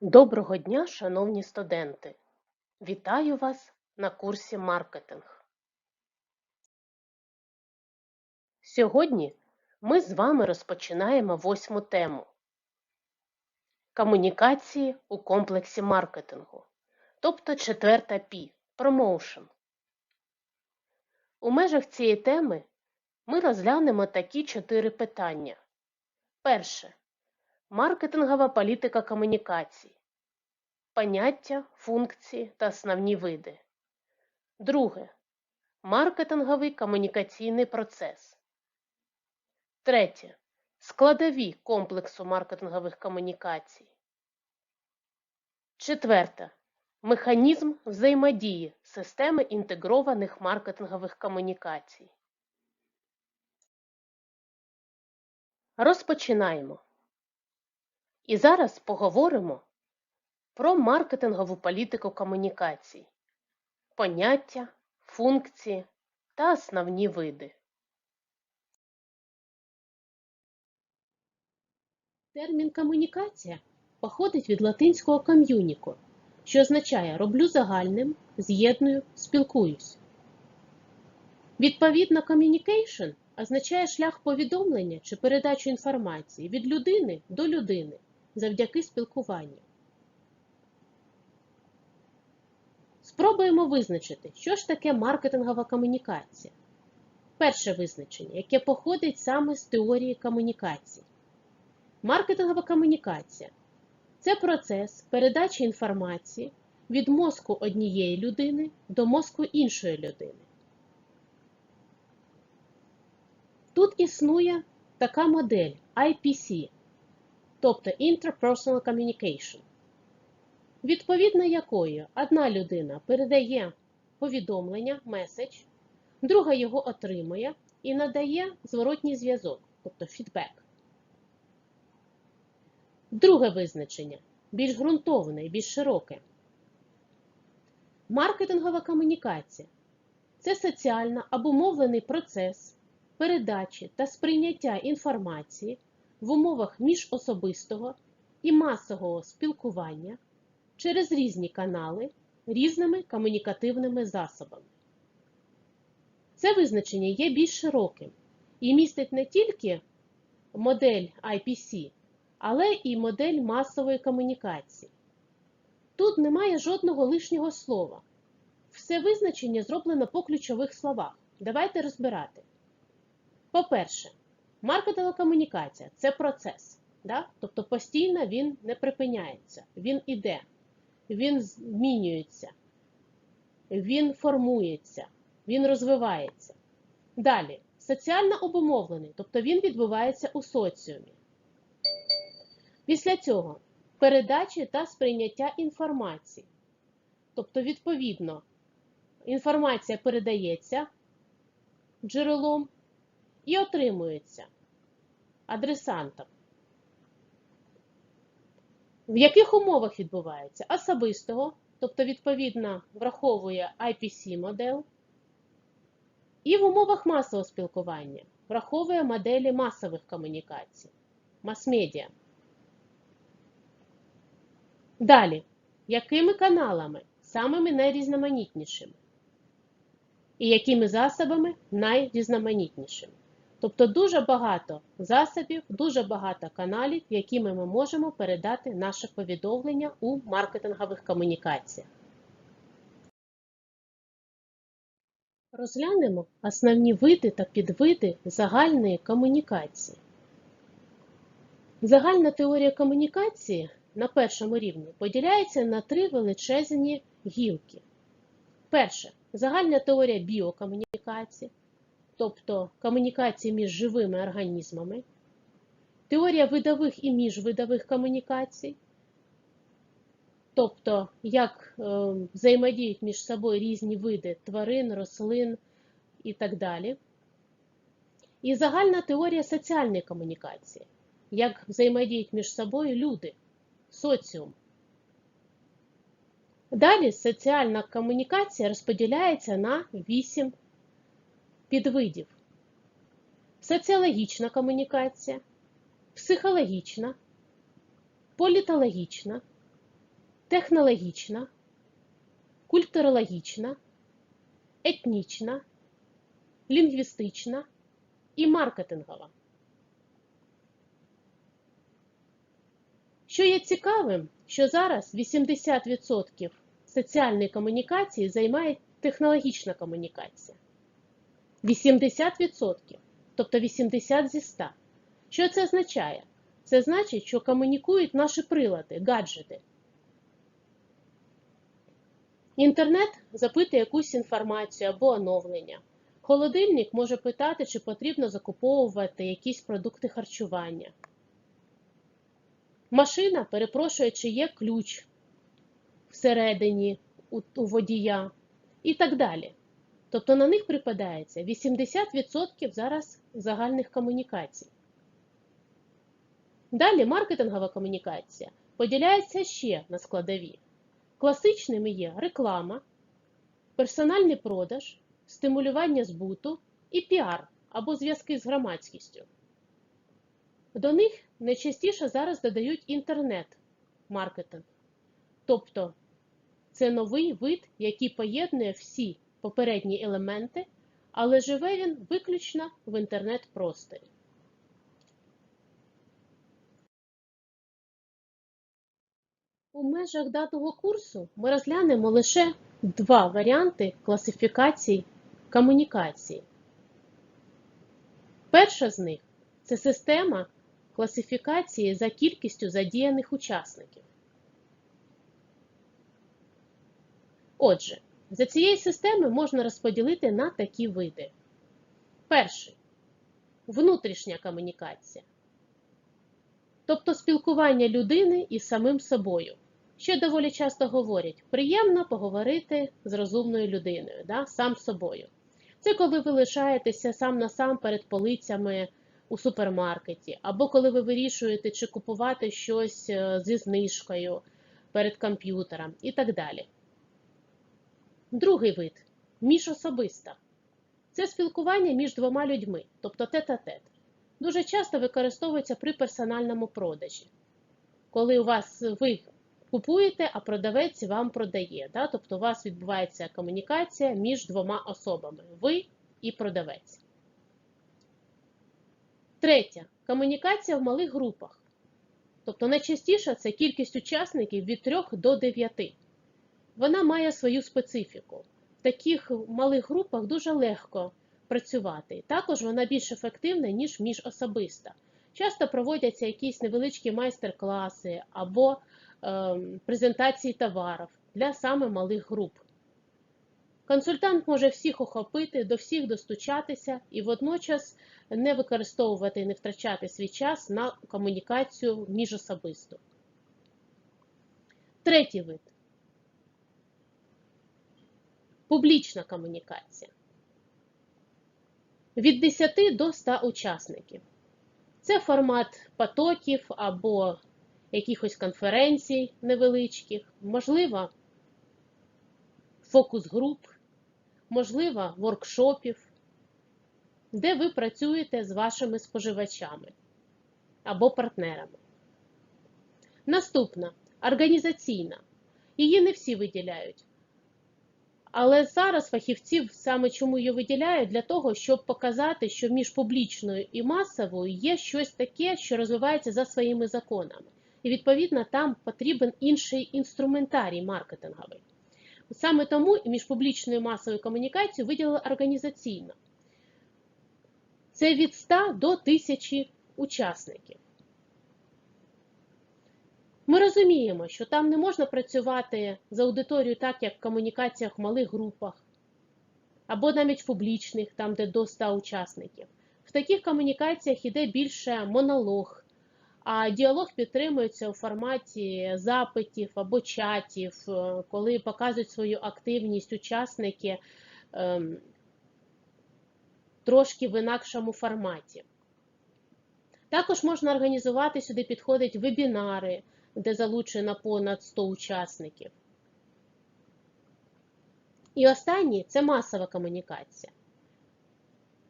Доброго дня, шановні студенти! Вітаю вас на курсі маркетинг. Сьогодні ми з вами розпочинаємо восьму тему комунікації у комплексі маркетингу, тобто четверта P – Promotion. У межах цієї теми ми розглянемо такі чотири питання. Перше. Маркетингова політика комунікацій. Поняття, функції та основні види. Друге. Маркетинговий комунікаційний процес. Третє. Складові комплексу маркетингових комунікацій. Четверте. Механізм взаємодії системи інтегрованих маркетингових комунікацій. Розпочинаємо. І зараз поговоримо про маркетингову політику комунікацій, поняття, функції та основні види. Термін комунікація походить від латинського ком'юніко, що означає роблю загальним, з'єдную, спілкуюсь. Відповідно, communication означає шлях повідомлення чи передачу інформації від людини до людини завдяки спілкуванню. Спробуємо визначити, що ж таке маркетингова комунікація. Перше визначення, яке походить саме з теорії комунікацій. Маркетингова комунікація це процес передачі інформації від мозку однієї людини до мозку іншої людини. Тут існує така модель IPC, тобто Interpersonal Communication, відповідно якої одна людина передає повідомлення, меседж, друга його отримує і надає зворотній зв'язок, тобто фідбек. Друге визначення більш ґрунтовне і більш широке. Маркетингова комунікація це соціально обумовлений процес передачі та сприйняття інформації в умовах міжособистого і масового спілкування через різні канали різними комунікативними засобами. Це визначення є більш широким і містить не тільки модель IPC, але і модель масової комунікації. Тут немає жодного лишнього слова. Все визначення зроблено по ключових словах. Давайте розбирати. По-перше, маркетингова комунікація це процес. Да? Тобто постійно він не припиняється, він іде, він змінюється, він формується, він розвивається. Далі, соціально обумовлений, тобто він відбувається у соціумі. Після цього передачі та сприйняття інформації. Тобто, відповідно, інформація передається джерелом і отримується адресантом. В яких умовах відбувається? Особистого, тобто, відповідно, враховує IPC модель, і в умовах масового спілкування враховує моделі масових комунікацій, мас-медіа. Далі, якими каналами, самими найрізноманітнішими? І якими засобами найрізноманітнішими? Тобто дуже багато засобів, дуже багато каналів, якими ми можемо передати наше повідомлення у маркетингових комунікаціях. Розглянемо основні види та підвиди загальної комунікації. Загальна теорія комунікації на першому рівні поділяється на три величезні гілки. Перше загальна теорія біокомунікації тобто комунікації між живими організмами, теорія видових і міжвидових комунікацій, тобто як е, взаємодіють між собою різні види тварин, рослин і так далі. І загальна теорія соціальної комунікації, як взаємодіють між собою люди, соціум. Далі соціальна комунікація розподіляється на вісім підвидів: соціологічна комунікація, психологічна, політологічна, технологічна, культурологічна, етнічна, лінгвістична і маркетингова. Що є цікавим, що зараз 80% соціальної комунікації займає технологічна комунікація. 80%, тобто 80 зі 100. Що це означає? Це значить, що комунікують наші прилади, гаджети. Інтернет запитує якусь інформацію або оновлення. Холодильник може питати, чи потрібно закуповувати якісь продукти харчування. Машина перепрошує, чи є ключ всередині у, водія і так далі. Тобто на них припадається 80% зараз загальних комунікацій. Далі маркетингова комунікація поділяється ще на складові. Класичними є реклама, персональний продаж, стимулювання збуту і піар або зв'язки з громадськістю. До них найчастіше зараз додають інтернет-маркетинг. Тобто це новий вид, який поєднує всі попередні елементи, але живе він виключно в інтернет-просторі. У межах даного курсу ми розглянемо лише два варіанти класифікації комунікації. Перша з них це система класифікації за кількістю задіяних учасників. Отже, за цією системою можна розподілити на такі види. Перший внутрішня комунікація. Тобто спілкування людини із самим собою. Що доволі часто говорять, приємно поговорити з розумною людиною, да, сам собою. Це коли ви лишаєтеся сам на сам перед полицями у супермаркеті, або коли ви вирішуєте, чи купувати щось е, зі знижкою перед комп'ютером і так далі. Другий вид міжособиста. Це спілкування між двома людьми, тобто тет-а-тет. Дуже часто використовується при персональному продажі. Коли у вас ви купуєте, а продавець вам продає. Да? Тобто у вас відбувається комунікація між двома особами ви і продавець. Третя комунікація в малих групах. Тобто найчастіше це кількість учасників від 3 до 9 вона має свою специфіку. В таких малих групах дуже легко працювати. Також вона більш ефективна, ніж міжособиста. Часто проводяться якісь невеличкі майстер-класи або е, презентації товарів для саме малих груп. Консультант може всіх охопити, до всіх достучатися і водночас не використовувати і не втрачати свій час на комунікацію міжособисту. Третій вид Публічна комунікація. Від 10 до 100 учасників. Це формат потоків або якихось конференцій невеличких, можливо, фокус-груп, можливо, воркшопів, де ви працюєте з вашими споживачами або партнерами. Наступна організаційна. Її не всі виділяють. Але зараз фахівці саме чому її виділяють для того, щоб показати, що між публічною і масовою є щось таке, що розвивається за своїми законами. І відповідно там потрібен інший інструментарій маркетинговий. Саме тому і між публічною і масовою комунікацією виділили організаційно. Це від 100 до 1000 учасників. Розуміємо, що там не можна працювати з аудиторією так, як в комунікаціях в малих групах, або навіть в публічних, там, де до 100 учасників. В таких комунікаціях йде більше монолог, а діалог підтримується у форматі запитів або чатів, е, коли показують свою активність учасники ем, трошки в інакшому форматі. Також можна організувати сюди підходять вебінари де залучено понад 100 учасників. І останній це масова комунікація.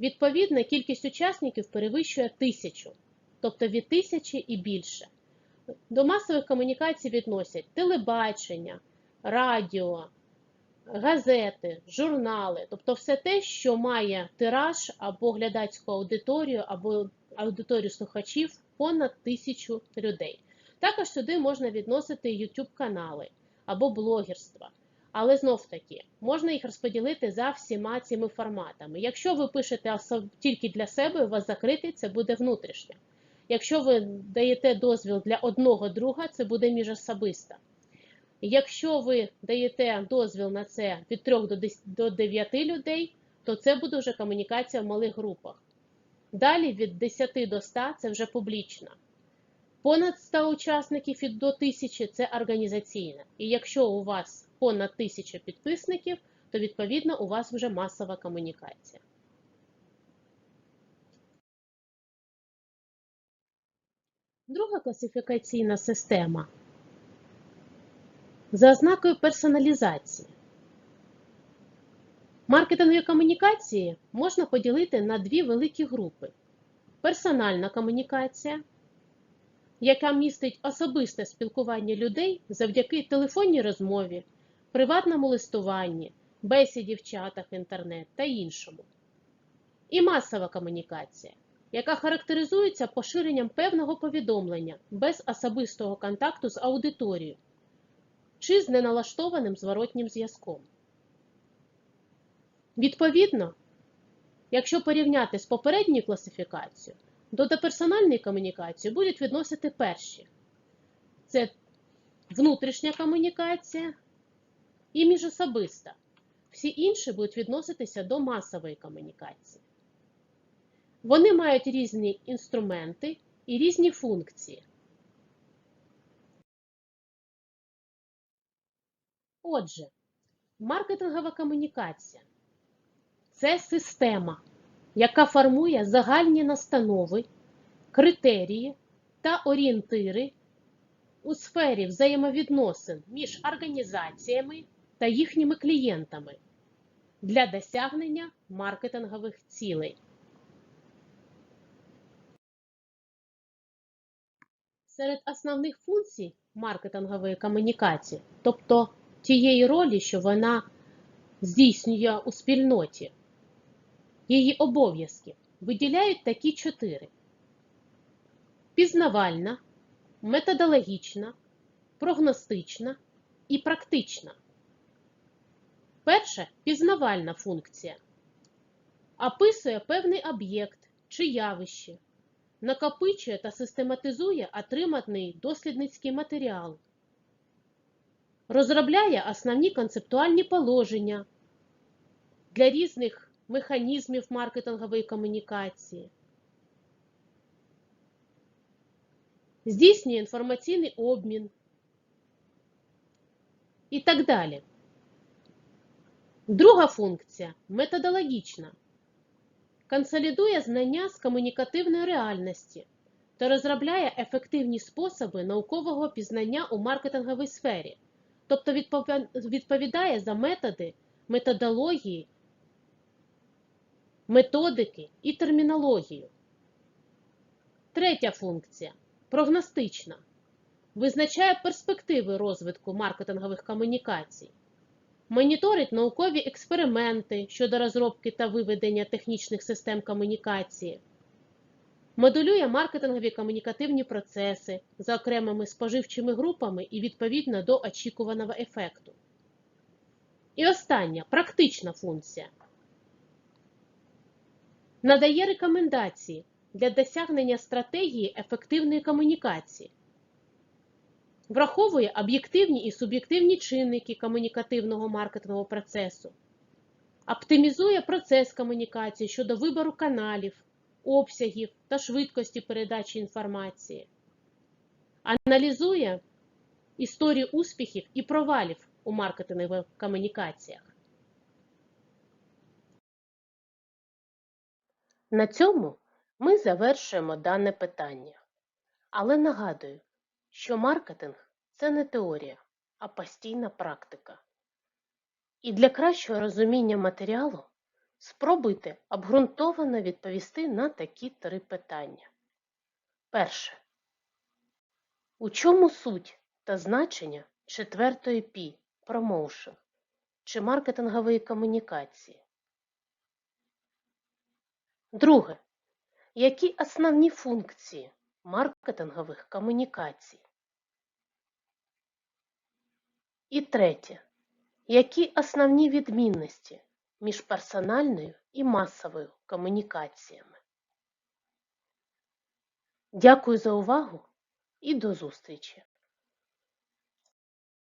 Відповідно, кількість учасників перевищує тисячу, тобто від тисячі і більше. До масових комунікацій відносять телебачення, радіо, газети, журнали, тобто все те, що має тираж або глядацьку аудиторію, або аудиторію слухачів понад тисячу людей. Також сюди можна відносити YouTube канали або блогерства. Але знов таки можна їх розподілити за всіма цими форматами. Якщо ви пишете тільки для себе, у вас закритий, це буде внутрішнє. Якщо ви даєте дозвіл для одного друга, це буде міжособиста. Якщо ви даєте дозвіл на це від 3 до 9 людей, то це буде вже комунікація в малих групах. Далі від 10 до 100 це вже публічна. Понад 100 учасників і до 1000 це організаційна. І якщо у вас понад 1000 підписників, то відповідно у вас вже масова комунікація. Друга класифікаційна система за ознакою персоналізації. Маркетингові комунікації можна поділити на дві великі групи: персональна комунікація, яка містить особисте спілкування людей завдяки телефонній розмові, приватному листуванні, бесіді в чатах інтернет та іншому. І масова комунікація, яка характеризується поширенням певного повідомлення без особистого контакту з аудиторією чи з неналаштованим зворотнім зв'язком. Відповідно, якщо порівняти з попередньою класифікацією, до деперсональної комунікації будуть відносити перші. Це внутрішня комунікація і міжособиста. Всі інші будуть відноситися до масової комунікації. Вони мають різні інструменти і різні функції. Отже, маркетингова комунікація це система, яка формує загальні настанови, критерії та орієнтири у сфері взаємовідносин між організаціями та їхніми клієнтами для досягнення маркетингових цілей. Серед основних функцій маркетингової комунікації, тобто тієї ролі, що вона здійснює у спільноті, її обов'язки виділяють такі чотири: пізнавальна, методологічна, прогностична і практична. Перша пізнавальна функція. Описує певний об'єкт чи явище, накопичує та систематизує отриманий дослідницький матеріал, розробляє основні концептуальні положення для різних механізмів маркетингової комунікації, здійснює інформаційний обмін і так далі. Друга функція методологічна. Консолідує знання з комунікативної реальності та розробляє ефективні способи наукового пізнання у маркетинговій сфері, тобто відповідає за методи, методології, методики і термінологію. Третя функція прогностична. Визначає перспективи розвитку маркетингових комунікацій. Моніторить наукові експерименти щодо розробки та виведення технічних систем комунікації, моделює маркетингові комунікативні процеси за окремими споживчими групами і відповідно до очікуваного ефекту. І остання практична функція. Надає рекомендації для досягнення стратегії ефективної комунікації. Враховує об'єктивні і суб'єктивні чинники комунікативного маркетингового процесу, оптимізує процес комунікації щодо вибору каналів, обсягів та швидкості передачі інформації, аналізує історію успіхів і провалів у маркетингових комунікаціях. На цьому ми завершуємо дане питання. Але нагадую, що маркетинг це не теорія, а постійна практика. І для кращого розуміння матеріалу спробуйте обґрунтовано відповісти на такі три питання. Перше. У чому суть та значення четвертої P – промоушен чи маркетингової комунікації? Друге. Які основні функції маркетингових комунікацій? І третє. Які основні відмінності між персональною і масовою комунікаціями? Дякую за увагу і до зустрічі!